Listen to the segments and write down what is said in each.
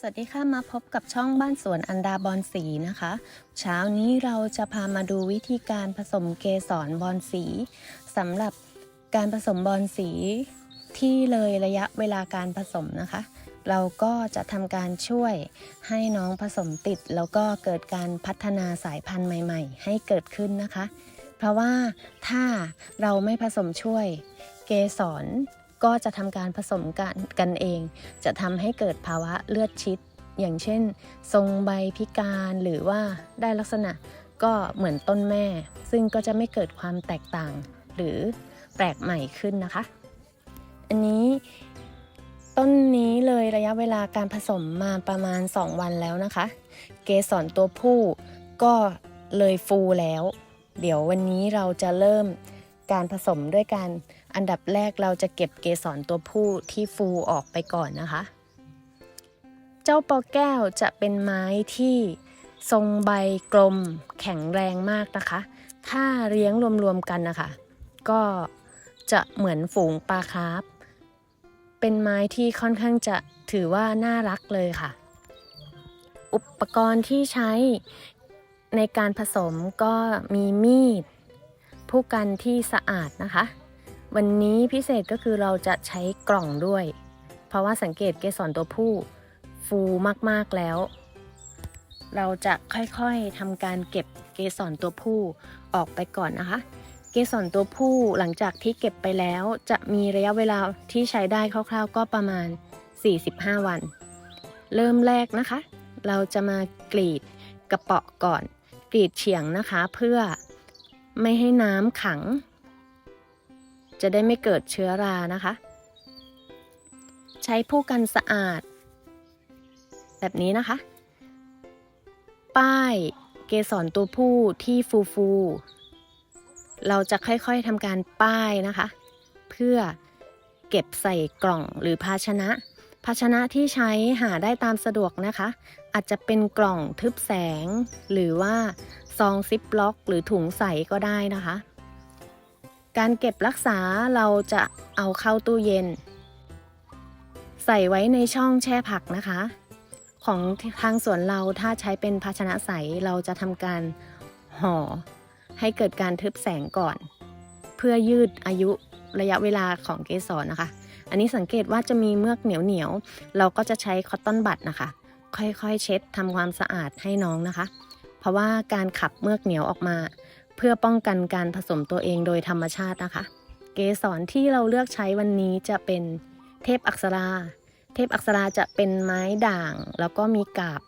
สวัสดีค่ะมาพบกับช่องบ้านสวนอันดาบอนสีนะคะ เช้านี้เราจะพามาดูวิธีการผสมเกสรบอนสีสำหรับการผสมบอนสีที่เลยระยะเวลาการผสมนะคะ เราก็จะทำการช่วยให้น้องผสมติด แล้วก็เกิดการพัฒนาสายพันธุ์ใหม่ ๆ ให้เกิดขึ้นนะคะ เพราะว่าถ้าเราไม่ผสมช่วยเกสร ก็จะทำการผสมกันกันเอง จะทำให้เกิดภาวะเลือดชิด อย่างเช่น ทรงใบพิการหรือว่าได้ลักษณะก็เหมือนต้นแม่ ซึ่งก็จะไม่เกิดความแตกต่าง หรือแปลกใหม่ขึ้นนะคะ อันนี้ต้นนี้เลยระยะเวลาการผสมมาประมาณ 2 วันแล้วนะคะ เกสรตัวผู้ก็เลยฟูแล้ว เดี๋ยววันนี้เราจะเริ่มการผสมด้วยการ อันดับแรกเราจะเก็บเกสรตัวผู้ที่ฟูออกไปก่อนนะคะ เจ้าปอแก้วจะเป็นไม้ที่ทรงใบกลมแข็งแรงมากนะคะ ถ้าเลี้ยงรวมๆกันนะคะ ก็จะเหมือนฝูงปลาคาร์ฟเป็นไม้ที่ค่อนข้างจะถือว่าน่ารักเลยค่ะ อุปกรณ์ที่ใช้ในการผสมก็มีมีด ผู้กันที่สะอาดนะคะ วันนี้พิเศษก็คือเราจะใช้กล่องด้วย เพราะว่าสังเกตเกสรตัวผู้ฟูมากๆแล้ว เราจะค่อยๆทำการเก็บเกสรตัวผู้ออกไปก่อนนะคะ เกสรตัวผู้หลังจากที่เก็บไปแล้ว จะมีระยะเวลาที่ใช้ได้คร่าวๆ ก็ประมาณ 45 วัน เริ่มแรกนะคะ เราจะมากรีดกระเปาะก่อน กรีดเฉียงนะคะเพื่อไม่ให้น้ำขัง จะได้ไม่เกิดเชื้อรานะคะ ใช้ผู้กันสะอาด แบบนี้นะคะ ป้ายเกสรตัวผู้ที่ฟูฟูเราจะค่อยๆทำการป้ายนะคะ เพื่อเก็บใส่กล่องหรือภาชนะ ภาชนะที่ใช้หาได้ตามสะดวกนะคะ อาจจะเป็นกล่องทึบแสง หรือว่าซองซิปล็อก หรือถุงใสก็ได้นะคะ การเก็บรักษาเราจะเอาเข้าตู้เย็น ใส่ไว้ในช่องแช่ผักนะคะ ของทางสวนเราถ้าใช้เป็นภาชนะใสเราจะทำการห่อ ให้เกิดการทึบแสงก่อน เพื่อยืดอายุระยะเวลาของเกสรนะคะ อันนี้สังเกตว่าจะมีเมือกเหนียวเหนียวๆเราก็จะใช้คอตตอนบัดนะคะ ค่อยๆ เช็ดทำความสะอาดให้น้องนะคะ เพราะว่าการขับเมือกเหนียวออกมา เพื่อป้องกันการผสมตัวเองโดยธรรมชาตินะคะ เกสรที่เราเลือกใช้วันนี้จะเป็นเทพอักษรา เทพอักษราจะเป็นไม้ด่าง แล้วก็มีกาบ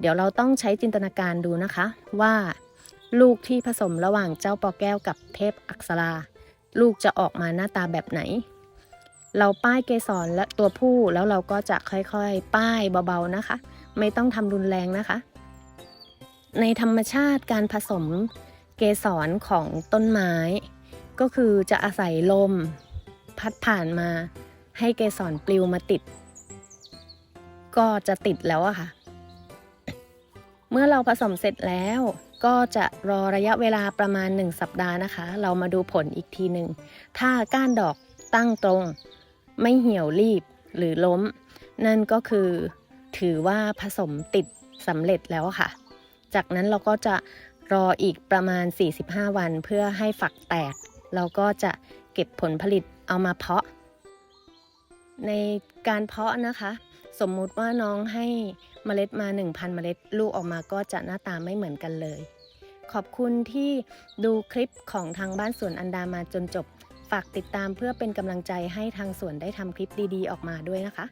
เดี๋ยวเราต้องใช้จินตนาการดูนะคะ ว่า ลูกที่ผสมระหว่างเจ้าปอแก้วกับเทพอักษรา ลูกจะออกมาหน้าตาแบบไหน เราป้ายเกสรและตัวผู้แล้วเราก็จะค่อยๆ ป้ายเบาๆนะคะ ไม่ต้องทำรุนแรงนะคะ ในธรรมชาติการผสม เกสรของต้นไม้ ก็คือจะอาศัยลม พัดผ่านมาให้เกสรปลิวมาติด ก็จะติดแล้วอะค่ะ เมื่อเราผสมเสร็จแล้วก็จะรอระยะเวลาประมาณ 1 สัปดาห์นะคะ เรามาดูผลอีกทีหนึ่ง ถ้าก้านดอกตั้งตรง ไม่เหี่ยวรีบหรือล้ม นั่นก็คือถือว่าผสมติดสำเร็จแล้วค่ะ จากนั้นเราก็จะ รออีกประมาณ 45 วันเพื่อให้ฝักแตก เราก็จะเก็บผลผลิตเอามาเพาะ ในการเพาะนะคะ สมมุติว่าน้องให้เมล็ดมา 1,000 เมล็ด ลูกออกมาก็จะหน้าตาไม่เหมือนกันเลย ขอบคุณที่ดูคลิปของทางบ้านสวนอันดามาจนจบ ฝากติดตามเพื่อเป็นกำลังใจให้ทางสวนได้ทำคลิปดีๆ ออกมาด้วยนะคะ